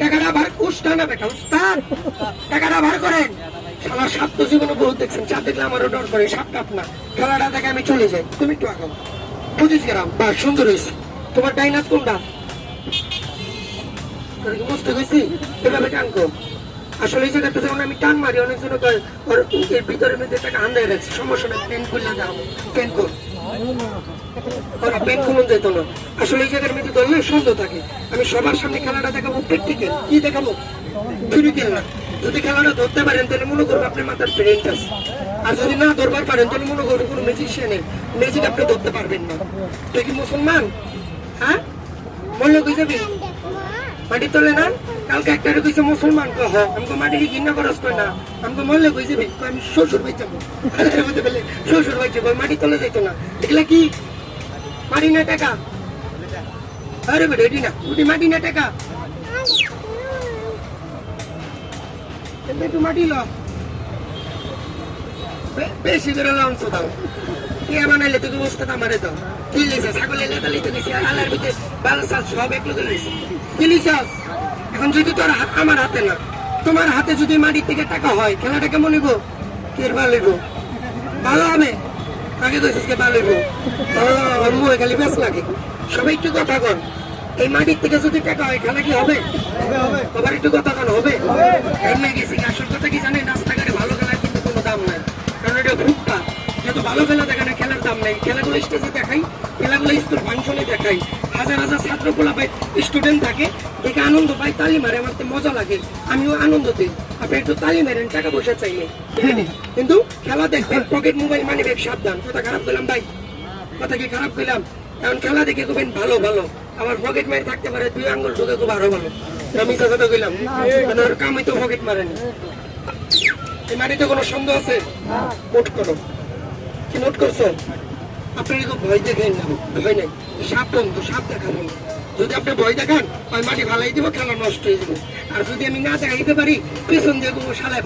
টাকাটা ভার উস্তা না বেটা উস্তাদ। টাকাটা ভার করেন। শালা সাপ তো জীবনে বহুত দেখছেন চাপ দেখলে আমারও ডর করে সাপ টাপ না খেলাটা দেখে আমি চলে যাই। তুমি একটু আগাও। পঁচিশ গ্রাম বা সুন্দর হয়েছে। তোমার ডাইনাত কোনটা? বুঝতে গেছি এভাবে টান কর আসলে এই জায়গাটা যখন আমি টান মারি অনেকজন কয়, ওর ভিতরে মধ্যে টাকা আন্দায় রাখছি সমস্যা নেই পেন করলে দাও পেন কর। ওরা পেন কমন যেত না। আসলে এই জায়গার মধ্যে ধরলে সুন্দর থাকে। আমি সবার সামনে খেলাটা দেখাবো। প্র্যাকটিক্যাল কি দেখাবো? ফিরিকেল না যদি খেলাটা ধরতে পারেন, তাহলে মনে করব আপনার মাথার ব্রেন আছে। আর যদি না ধরবার পারেন, তাহলে মনে করব কোনো ম্যাজিশিয়ানের ম্যাজিক আপনি ধরতে পারবেন না। তুই কি মুসলমান? হ্যাঁ? বলল কই যাবি? মাটি তোলে না? কালকে একটা কইছে, মুসলমান কহ আমাকে মাটি ঘৃণা করস কই না? আমাকে মরলে কই যাবি আমি শ্বশুর বাই যাব। বলতে বলে শ্বশুর বাই যাব, মাটি তোলে যাইতো না। এগুলা কি? মাটি না টাকা? আরে বেটা, এটি না, ওটি মাটি না টাকা? একটু মাটি ল বেশি করে লঞ্চ দাও। কে বানাইলে তোকে বসতে আমারে দাও। কি লিখছে ছাগলে লেখা লিখতে গেছি আলার ভিতরে বাল সাল সব এক লোকে লিখছে কি লিখছস এখন যদি তোর হাত আমার হাতে না তোমার হাতে যদি মাটির থেকে টাকা হয় খেলাটা কেমন হইব? কের ভালো হইব? ভালো হবে? আগে তো কে ভালো হইব? মুখে খালি বেশ লাগে। সবাই একটু কথা কর এই মাটির থেকে যদি টাকা হয় খেলা কি হবে? আবার একটু কথা কন হবে? এমনি গেছি আসল কথা কি জানেন রাস্তাঘাটে ভালো খেলার কিন্তু কোনো দাম নাই কারণ এটা ফুটপাত যত ভালো খেলা দেখানো খেলার দাম নাই। খেলাগুলো স্টেজে দেখাই খেলাগুলো স্কুল ফাংশনে দেখাই। হাজার হাজার ছাত্র পাই স্টুডেন্ট থাকে দেখে আনন্দ পাই তালি মারে আমার মজা লাগে। আমিও আনন্দ দিই আপনি একটু তালি মারেন টাকা পয়সা চাইলে। কিন্তু খেলা দেখবেন পকেট মোবাইল মানি ব্যাগ সাবধান। কথা খারাপ করলাম ভাই? কথা কি খারাপ করলাম? এখন খেলা দেখে খুবেন ভালো ভালো। আমার পকেট মারি থাকতে পারে দুই আঙ্গুল ঢুকে খুব আরও ভালো। আমি কথা কইলাম কামই তো পকেট মারেনি। এই মাটিতে কোনো সন্দেহ আছে? নোট করো। কি নোট করছ আপনি খুব ভয় দেখেন না, ভয় নাই। সাপ বন্ধু, সাপ না যদি আপনি ভয় দেখান, ওই মাটি ভালাই দিব, খেলা নষ্ট হয়ে আর যদি আমি না দেখাইতে পারি, পেছন দিয়ে শালায়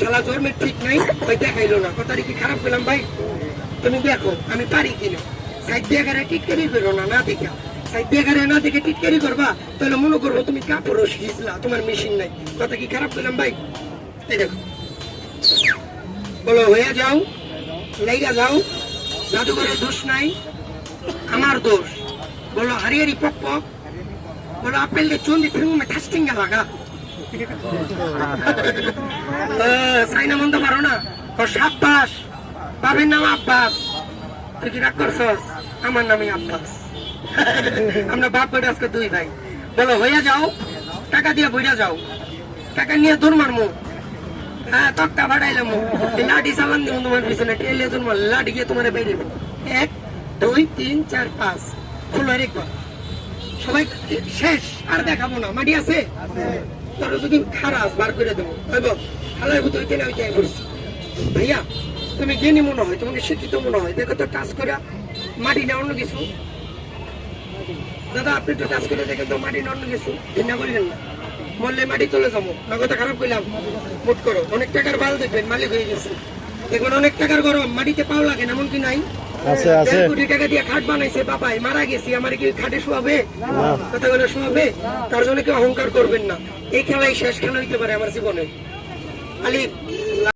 শালা ঠিক নাই দেখাইলো না। কথাটা কি খারাপ ভাই, তুমি দেখো, আমি পারি কিনা? সাইড দিয়ে টিটকারি করো না না দেখা। সাইড দিয়ে না দেখে টিটকারি করবা, তাহলে মনে করব তুমি কাপড়ও শিখলা তোমার মেশিন নাই। কথা কি খারাপ পেলাম ভাই? এই দেখো। বলো হয়ে যাও। লেগা যাও। জাদুঘরের দোষ নাই। আমার দোষ। বলো বলো আপেল দিয়ে চন্দি সাইনা মন্দ পারো না। ও, সাব্বাস। নাম আব্বাস। তুই কি রাগ করছস? আমার নামই আব্বাস। আমরা বাপ বেটা আজকে দুই ভাই। বলো, হইয়া যাও। টাকা দিয়ে বইরা যাও। টাকা নিয়ে দৌড় মারমু। হ্যাঁ ভাড়াইলাম লাঠি চালান দিব তোমার পিছনে টেলে তোমার লাঠি গিয়ে তোমার বেরিয়ে। এক, দুই, তিন, চার, পাঁচ। খুলো একবার সবাই শেষ, আর দেখাবো না। মাটি আছে? তোর যদি খারাপ, বার করে দেবো। হইব? হালাই ভূত হইতে না হইতে করছি ভাইয়া, তুমি জ্ঞানী মনে হয়, তোমাকে শিক্ষিত মনে হয়। দেখো তো, টাচ করে মাটি না, অন্য কিছু। দাদা, আপনি তো টাচ করে দেখেন তো, মাটি না, অন্য কিছু। ঘৃণা করিলেন না। মরলে মাটি তুলে যাব। না কথা খারাপ করলাম মুট করো অনেক টাকার বাল দেখবেন মালিক হয়ে গেছে। দেখবেন অনেক টাকার গরম মাটিতে পাও লাগে এমন কি নাই। আছে আছে। কোটি টাকা দিয়ে খাট বানাইছে বাবাই মারা গেছি আমার কি খাটে শোয়াবে? কথা বলে শোয়াবে? তার জন্য কেউ অহংকার করবেন না। এই খেলাই শেষ খেলা হইতে পারে আমার জীবনে। আলি